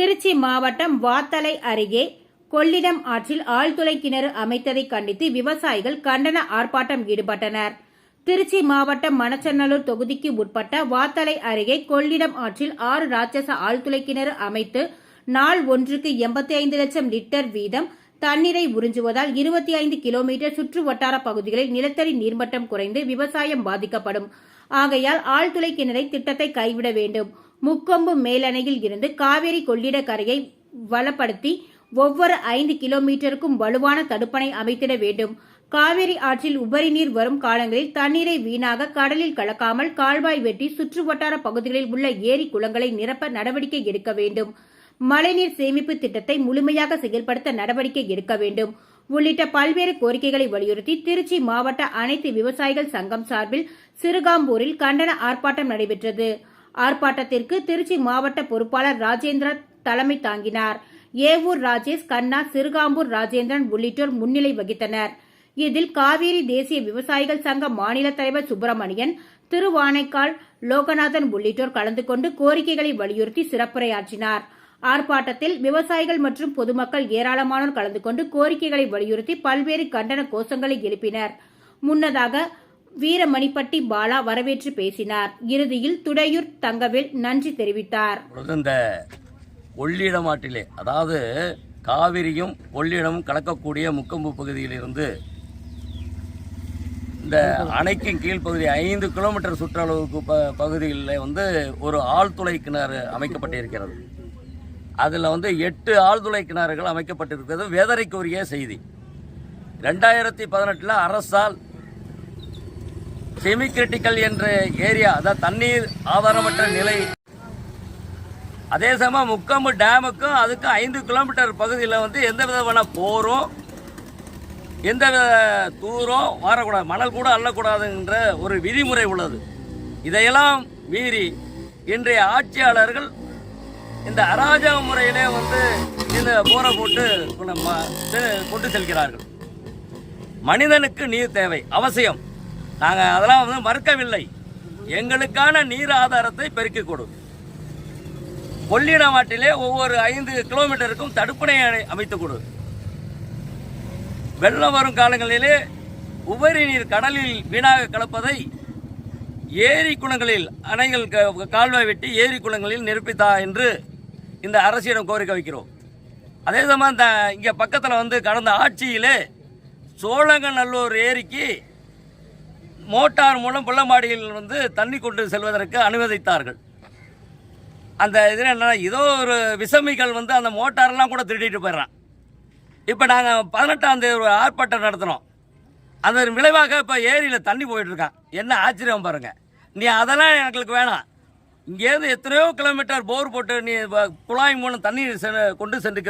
திருச்சி மாவட்டம் வாத்தலை அருகே கொள்ளிடம் ஆற்றில் ஆழ்துளை கிணறு அமைத்ததை கண்டித்து விவசாயிகள் கண்டன ஆர்ப்பாட்டம் ஈடுபட்டனர். திருச்சி மாவட்டம் மணச்சநல்லூர் தொகுதிக்கு உட்பட்ட வாத்தலை அருகே கொள்ளிடம் ஆற்றில் ஆறு ராட்சச ஆழ்துளை கிணறு அமைத்து நாள் ஒன்றுக்கு எண்பத்தி ஐந்து லட்சம் லிட்டர் வீதம் தண்ணீரை உறிஞ்சுவதால் இருபத்தி ஐந்து கிலோமீட்டர் சுற்று வட்டார பகுதிகளில் நிலத்தடி நீர்மட்டம் குறைந்து விவசாயம் பாதிக்கப்படும். ஆகையால் ஆழ்துளை கிணறை திட்டத்தை கைவிட வேண்டும். முக்கொம்பு மேலணையில் இருந்து காவேரி கொள்ளிட கரையை வளப்படுத்தி ஒவ்வொரு ஐந்து கிலோமீட்டருக்கும் வலுவான தடுப்பணை அமைத்திட வேண்டும். காவிரி ஆற்றில் உபரி நீர் வரும் காலங்களில் தண்ணீரை வீணாக கடலில் கலக்காமல் கால்வாய் வெட்டி சுற்று வட்டார பகுதிகளில் உள்ள ஏரி குளங்களை நிரப்ப நடவடிக்கை எடுக்க வேண்டும். மழைநீர் சேமிப்பு திட்டத்தை முழுமையாக செயல்படுத்த நடவடிக்கை எடுக்க வேண்டும். உள்ளிட்ட பல்வேறு கோரிக்கைகளை வலியுறுத்தி திருச்சி மாவட்ட அனைத்து விவசாயிகள் சங்கம் சார்பில் சிறுகாம்பூரில் கண்டன ஆர்ப்பாட்டம் நடைபெற்றது. ஆர்ப்பாட்டத்திற்கு திருச்சி மாவட்ட பொறுப்பாளர் ராஜேந்திரா தலைமை தாங்கினார். ஏவூர் ராஜேஷ் கண்ணா சிறுகாம்பூர் ராஜேந்திரன் உள்ளிட்டோர் முன்னிலை வகித்தனர். இதில் காவேரி தேசிய விவசாயிகள் சங்க மாநில தலைவர் சுப்பிரமணியன் திருவானைக்கால் லோகநாதன் உள்ளிட்டோர் கலந்து கொண்டு கோரிக்கைகளை வலியுறுத்தி சிறப்புரையாற்றினார். ஆர்ப்பாட்டத்தில் விவசாயிகள் மற்றும் பொதுமக்கள் ஏராளமானோர் கலந்து கொண்டு கோரிக்கைகளை வலியுறுத்தி பல்வேறு கண்டன கோஷங்களை எழுப்பினர். முன்னதாக வீரமணிப்பட்டி பாலா வரவேற்று பேசினார். இறுதியில் துடையூர் தங்கவேல் நன்றி தெரிவித்தார். இந்த கொள்ளிடமாட்டிலே ஆற்றிலே அதாவது காவிரியும் கொள்ளிடமும் கலக்கக்கூடிய முக்கம்பு பகுதியிலிருந்து இந்த அணைக்கும் கீழ்ப்பகுதி ஐந்து கிலோமீட்டர் சுற்றளவுக்கு ப பகுதிகளில் வந்து ஒரு ஆழ்துளை கிணறு அமைக்கப்பட்டிருக்கிறது. அதில் வந்து எட்டு ஆழ்துளை கிணறுகள் அமைக்கப்பட்டிருக்கிறது. வேதனைக்குரிய செய்தி. ரெண்டாயிரத்தி பதினெட்டில் அரசால் செமி கிரிட்டிக்கல் என்ற ஏரியா அதாவது தண்ணீர் ஆதாரமற்ற நிலை. அதே சமயம் முக்கம்பு டேமுக்கும் அதுக்கும் ஐந்து கிலோமீட்டர் பகுதியில் வந்து எந்த விதமான போரும் எந்த வித தூரம் வரக்கூடாது மணல் கூட அள்ளக்கூடாதுன்ற ஒரு விதிமுறை உள்ளது. இதையெல்லாம் மீறி இன்றைய ஆட்சியாளர்கள் இந்த அராஜக முறையிலே வந்து இந்த போரை போட்டு கொண்டு செல்கிறார்கள். மனிதனுக்கு நீர் தேவை அவசியம். நாங்கள் அதெல்லாம் வந்து மறுக்கவில்லை. எங்களுக்கான நீர் ஆதாரத்தை பெருக்கிக் கொடு. கொள்ளிடம் ஆட்டிலே ஒவ்வொரு ஐந்து கிலோமீட்டருக்கும் தடுப்பணை அணை அமைத்துக் கொடு. வெள்ளம் வரும் காலங்களிலே உபரி நீர் கடலில் வீணாக கலப்பதை ஏரி குளங்களில் அணைகள் க- கால்வாய் வெட்டி ஏரி குளங்களில் நிரப்பித்தா என்று இந்த அரசிடம் கோரிக்கை வைக்கிறோம். அதே சமயம் இந்த இங்கே பக்கத்தில் வந்து கடந்த ஆட்சியிலே சோழங்கநல்லூர் ஏரிக்கு மோட்டார் மூலம் புள்ளமாடியில் வந்து தண்ணி கொண்டு செல்வதற்கு அனுமதித்தார்கள். அந்த இதில் என்னென்னா ஏதோ ஒரு விசமிகள் வந்து அந்த மோட்டார்லாம் கூட திருடிட்டு போயிடுறான். இப்போ நாங்கள் பதினெட்டாம் தேதி ஒரு ஆர்ப்பாட்டம் நடத்தினோம் அதன் விளைவாக இப்போ ஏரியில் தண்ணி போயிட்டுருக்கான் என்ன ஆச்சரியம் பாருங்கள் நீ அதெல்லாம் எங்களுக்கு வேணாம். இங்கேருந்து எத்தனையோ கிலோமீட்டர் போர் போட்டு நீ குழாய் மூலம் தண்ணி செ- கொண்டு சென்று